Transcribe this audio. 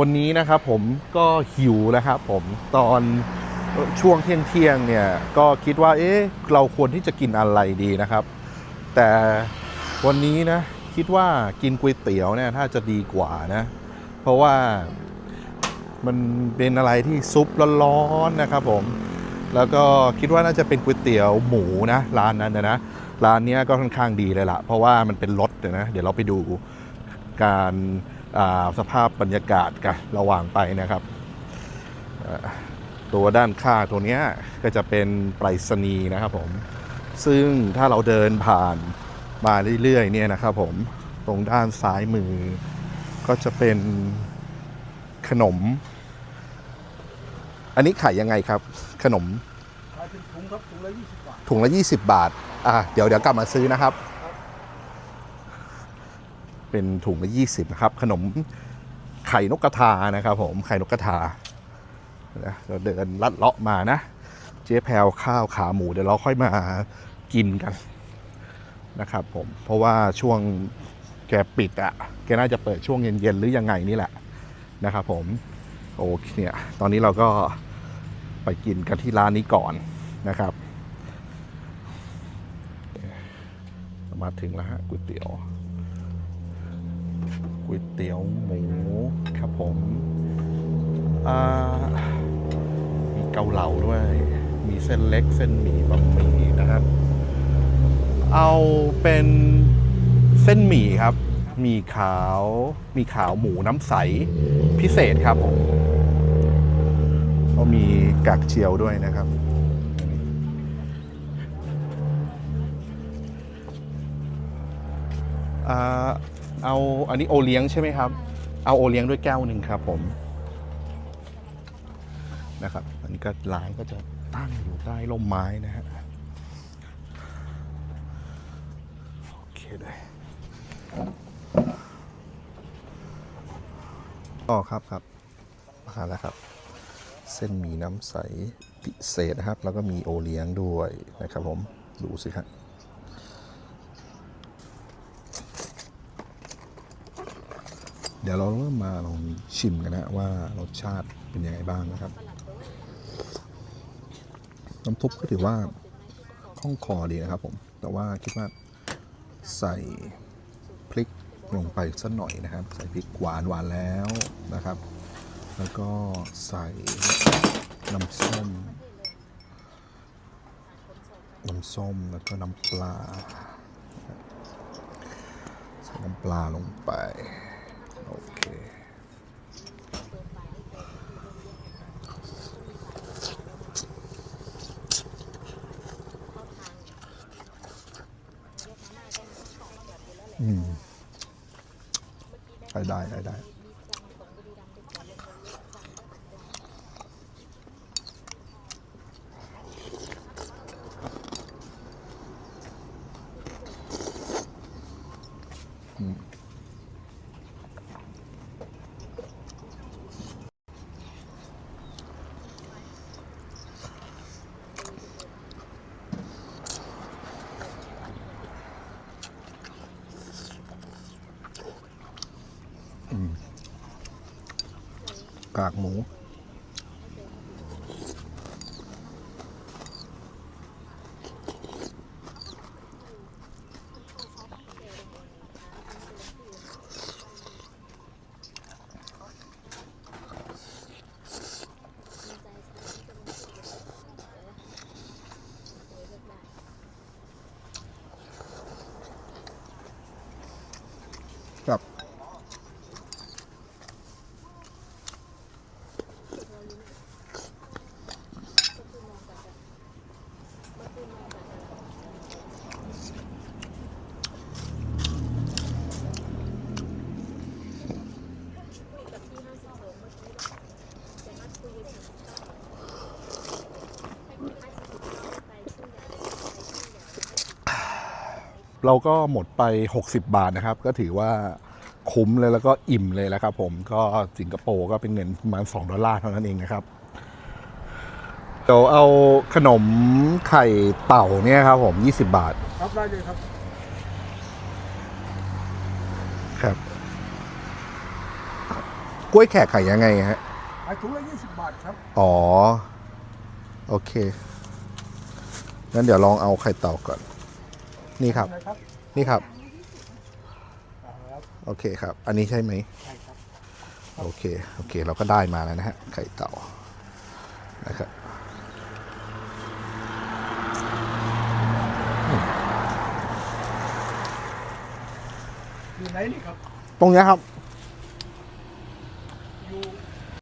วันนี้นะครับผมก็หิวแล้วครับผมตอนช่วงเที่ยงเที่ยงเนี่ยก็คิดว่าเอ๊ะเราควรที่จะกินอะไรดีนะครับ แต่วันนี้นะคิดว่ากินก๋วยเตี๋ยวเนี่ยถ้าจะดีกว่านะ เพราะว่ามันเป็นอะไรที่ซุปร้อนๆนะครับผมแล้วก็คิดว่าน่าจะเป็นก๋วยเตี๋ยวหมูนะร้านนั้นนะร้านนี้ก็ค่อนข้างดีเลยละเพราะว่ามันเป็นรถเดี๋ยวนะเดี๋ยวเราไปดูการ สภาพบรรยากาศกันระหว่างไปนะครับอ่าตัวด้านข้างตัวเนี้ยก็จะเป็นไปรษณีย์นะครับผมซึ่งถ้าเราเดินผ่านมาเรื่อยๆเนี่ยนะครับผมตรงด้านซ้ายมือ ก็จะเป็นขนม อันนี้ขายยังไงครับ ขนมขายเป็นถุงครับถุงละยี่สิบบาทถุงละ 20 บาทอะเดี๋ยวเดี๋ยวกลับมาซื้อนะครับ เป็นถุงละ20นะครับ ขนมไข่นกกระทานะครับผม ไข่นกกระทาเราเดินลัดเลาะมานะ เจ๊แพรวข้าวขาหมูเดี๋ยวเราค่อยมากินกันนะครับผม เพราะว่าช่วงแกปิดอะ่ะแกน่าจะเปิดช่วงเย็นๆหรือยังไงนี่แหละนะครับผม โอเคเนี่ย ตอนนี้เราก็ไปกินกันที่ร้านนี้ก่อนนะครับ มาถึงแล้วฮะก๋วยเตี๋ยว ก๋วยเตี๋ยวหมูครับผมมีเกาเหลาด้วย มีเส้นเล็กเส้นหมี่บะหมี่นะครับ เอาเป็นเส้นหมี่ครับ มีขาวมีขาวหมูน้ำใสพิเศษครับผมก็มีกากเจียวด้วยนะครับอ่า เอาอันนี้โอเลี้ยงใช่ไหมครับ เอาโอเลี้ยงด้วยแก้วหนึ่งครับผมนะครับ อันนี้ก็ร้านก็จะตั้งอยู่ใต้ร่มไม้นะฮะโอเคเลยอ๋อครับครับมาแล้วครับ เส้นมีน้ำใสพิเศษนะครับ แล้วก็มีโอเลี้ยงด้วยนะครับผม ดูสิครับ เดี๋ยวเราเริ่มมาลองชิมกันนะว่ารสชาติเป็นยังไงบ้างนะครับ น้ำทุบก็ถือว่าคล่องคอดีนะครับผม แต่ว่าคิดว่าใส่พริกลงไปสักหน่อยนะครับ ใส่พริกหวานหวานแล้วนะครับ แล้วก็ใส่น้ำส้ม น้ำส้มแล้วก็น้ำปลา ใส่น้ำปลาลงไป อืมได้ได้ได้ได้ กากหมูครับ เราก็หมดไป 60 บาทนะครับ ก็ถือว่าคุ้มเลยแล้วก็อิ่มเลยแล้วครับผมก็สิงคโปร์ก็เป็นเงินประมาณ 2 ดอลลาร์เท่านั้นเองนะครับเดี๋ยวเอาขนมไข่เต่าเนี่ยครับผม 20 บาท ครับได้เลยครับ ครับ กล้วยแขกขายยังไงฮะขายถุงละยี่สิบบาทครับ อ๋อ โอเคงั้นเดี๋ยวลองเอาไข่เต่าก่อน นี่ครับนะครับนี่ครับครับ โอเคครับ อันนี้ใช่ไหมใช่ครับโอเค โอเค เราก็ได้มาแล้วนะฮะ ไข่เต่า นะครับ อยู่ไหนนี่ครับ ตรงเนี้ยครับ